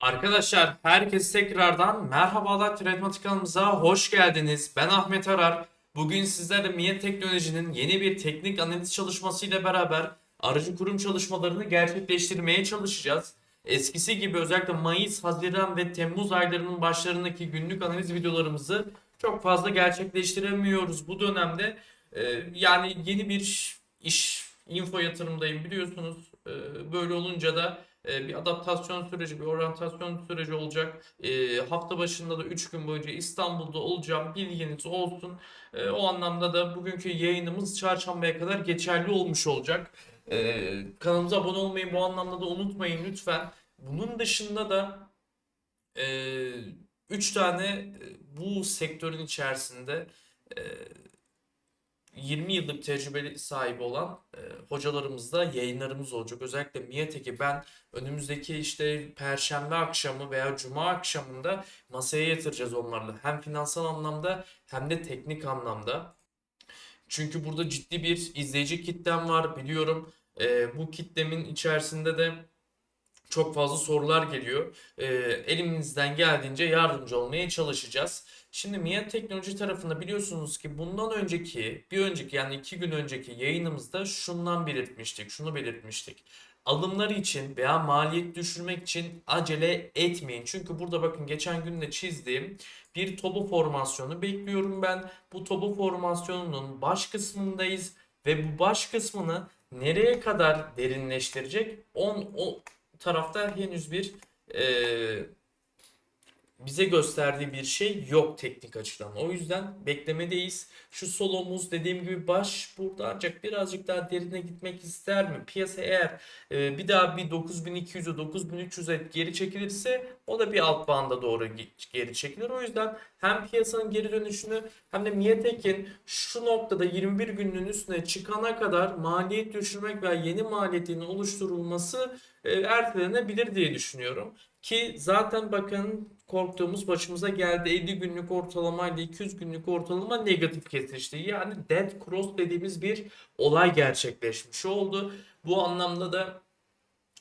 Arkadaşlar herkese tekrardan merhabalar Tredmatik kanalımıza hoş geldiniz. Ben Ahmet Arar. Bugün sizlerle Miye Teknoloji'nin yeni bir teknik analiz çalışması ile beraber aracı kurum çalışmalarını gerçekleştirmeye çalışacağız. Eskisi gibi özellikle Mayıs, Haziran ve Temmuz aylarının başlarındaki günlük analiz videolarımızı çok fazla gerçekleştiremiyoruz bu dönemde. Ee, yani yeni bir iş, info yatırımdayım biliyorsunuz. Ee, böyle olunca da e, bir adaptasyon süreci, bir oryantasyon süreci olacak. E, hafta başında da 3 gün boyunca İstanbul'da olacağım. Bilginiz olsun. E, o anlamda da bugünkü yayınımız çarşambaya kadar geçerli olmuş olacak. E, kanalımıza abone olmayı bu anlamda da unutmayın lütfen. Bunun dışında da 3 tane e, bu sektörün içerisinde e, 20 yıllık tecrübeli sahibi olan e, hocalarımızla yayınlarımız olacak. Özellikle Miatek'i ben önümüzdeki işte Perşembe akşamı veya Cuma akşamında masaya yatıracağız onlarla. Hem finansal anlamda hem de teknik anlamda. Çünkü burada ciddi bir izleyici kitlem var biliyorum. E, bu kitlemin içerisinde de çok fazla sorular geliyor. E, elimizden geldiğince yardımcı olmaya çalışacağız. Şimdi Mia Teknoloji tarafında biliyorsunuz ki bundan önceki, bir önceki yani iki gün önceki yayınımızda şundan belirtmiştik, şunu belirtmiştik. Alımlar için veya maliyet düşürmek için acele etmeyin. Çünkü burada bakın geçen gün de çizdiğim bir topu formasyonu bekliyorum ben. Bu topu formasyonunun baş kısmındayız ve bu baş kısmını nereye kadar derinleştirecek? On, o tarafta henüz bir eee bize gösterdiği bir şey yok teknik açıdan. O yüzden beklemedeyiz. Şu solomuz dediğim gibi baş burada ancak birazcık daha derine gitmek ister mi? Piyasa eğer e, bir daha bir 9200'e 9300'e geri çekilirse o da bir alt banda doğru ge- geri çekilir. O yüzden hem piyasanın geri dönüşünü hem de Miatek'in şu noktada 21 günlüğün üstüne çıkana kadar maliyet düşürmek veya yeni maliyetin oluşturulması e, ertelenebilir diye düşünüyorum. Ki zaten bakın korktuğumuz başımıza geldi. 50 günlük ortalama ile 200 günlük ortalama negatif kesişti. Yani dead cross dediğimiz bir olay gerçekleşmiş oldu. Bu anlamda da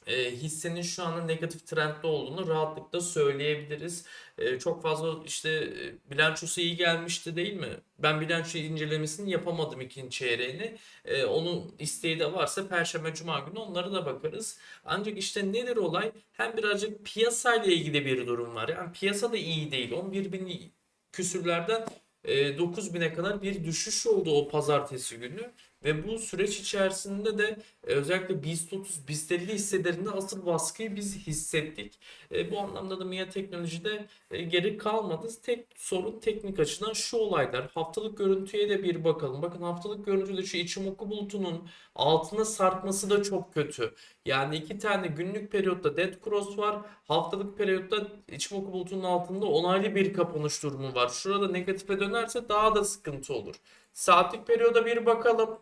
e, hissenin şu anda negatif trendde olduğunu rahatlıkla söyleyebiliriz. E, çok fazla işte e, bilançosu iyi gelmişti değil mi? Ben bilanço incelemesini yapamadım ikinci çeyreğini. E, onun isteği de varsa Perşembe Cuma günü onlara da bakarız. Ancak işte nedir olay? Hem birazcık piyasayla ilgili bir durum var. Yani piyasa da iyi değil. 11 bin küsürlerden e, 9 bine kadar bir düşüş oldu o pazartesi günü. Ve bu süreç içerisinde de e, özellikle BIST 30, BIST 50 hisselerinde asıl baskıyı biz hissettik. E, bu anlamda da MIA Teknoloji'de e, geri kalmadı. Tek sorun teknik açıdan şu olaylar. Haftalık görüntüye de bir bakalım. Bakın haftalık görüntüde şu Ichimoku bulutunun altına sarkması da çok kötü. Yani iki tane günlük periyotta dead cross var. Haftalık periyotta Ichimoku bulutunun altında onaylı bir kapanış durumu var. Şurada negatife dönerse daha da sıkıntı olur. Saatlik periyoda bir bakalım.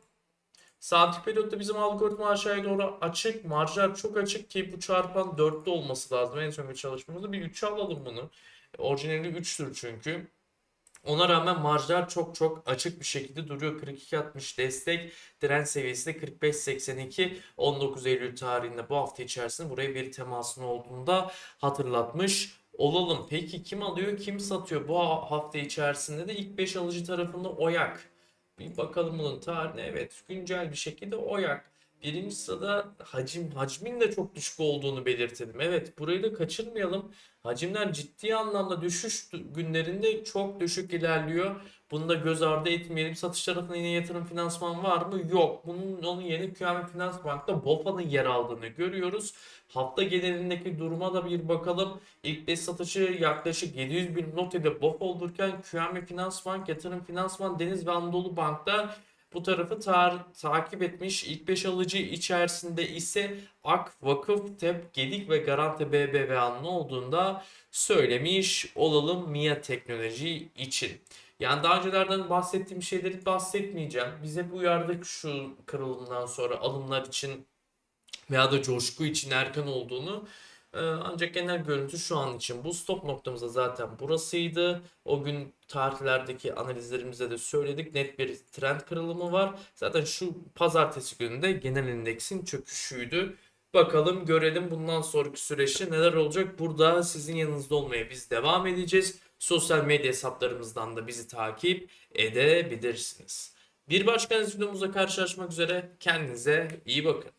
Saatlik periyotta bizim algoritma aşağıya doğru açık. Marjlar çok açık ki bu çarpan 4'te olması lazım. En sonki çalışmamızda bir 3'e alalım bunu. Orijinali 3'tür çünkü. Ona rağmen marjlar çok çok açık bir şekilde duruyor. 42.60 destek, direnç seviyesi de 45.82. 19 Eylül tarihinde bu hafta içerisinde buraya bir temasın olduğunda hatırlatmış olalım. Peki kim alıyor, kim satıyor? Bu hafta içerisinde de ilk 5 alıcı tarafında Oyak. Bir bakalım bunun tarihine. Evet, güncel bir şekilde Oyak. Birinci sırada hacim, hacmin de çok düşük olduğunu belirtelim. Evet, burayı da kaçırmayalım. Hacimler ciddi anlamda düşüş günlerinde çok düşük ilerliyor. Bunu da göz ardı etmeyelim. Satış tarafında yine yatırım finansman var mı? Yok. Bunun onun yerine QNB Finans Bank'ta BOFA'nın yer aldığını görüyoruz. Hafta genelindeki duruma da bir bakalım. İlk 5 satışı yaklaşık 700 bin not ile BOFA olurken QNB Finans Bank, Yatırım Finansman, Deniz ve Anadolu Bank'ta bu tarafı tar- takip etmiş. İlk 5 alıcı içerisinde ise AK, Vakıf, TEP, Gedik ve Garanti BBVA'nın olduğunda söylemiş olalım MIA teknoloji için. Yani daha öncelerden bahsettiğim şeyleri bahsetmeyeceğim. Biz hep uyardık şu kırılımdan sonra alımlar için veya da coşku için erken olduğunu. Ee, Ancak genel görüntü şu an için bu stop noktamız da zaten burasıydı. O gün tarihlerdeki analizlerimizde de söyledik. Net bir trend kırılımı var. Zaten şu pazartesi günü de genel endeksin çöküşüydü. Bakalım görelim bundan sonraki süreçte neler olacak. Burada sizin yanınızda olmaya biz devam edeceğiz. Sosyal medya hesaplarımızdan da bizi takip edebilirsiniz. Bir başka videomuzda karşılaşmak üzere. Kendinize iyi bakın.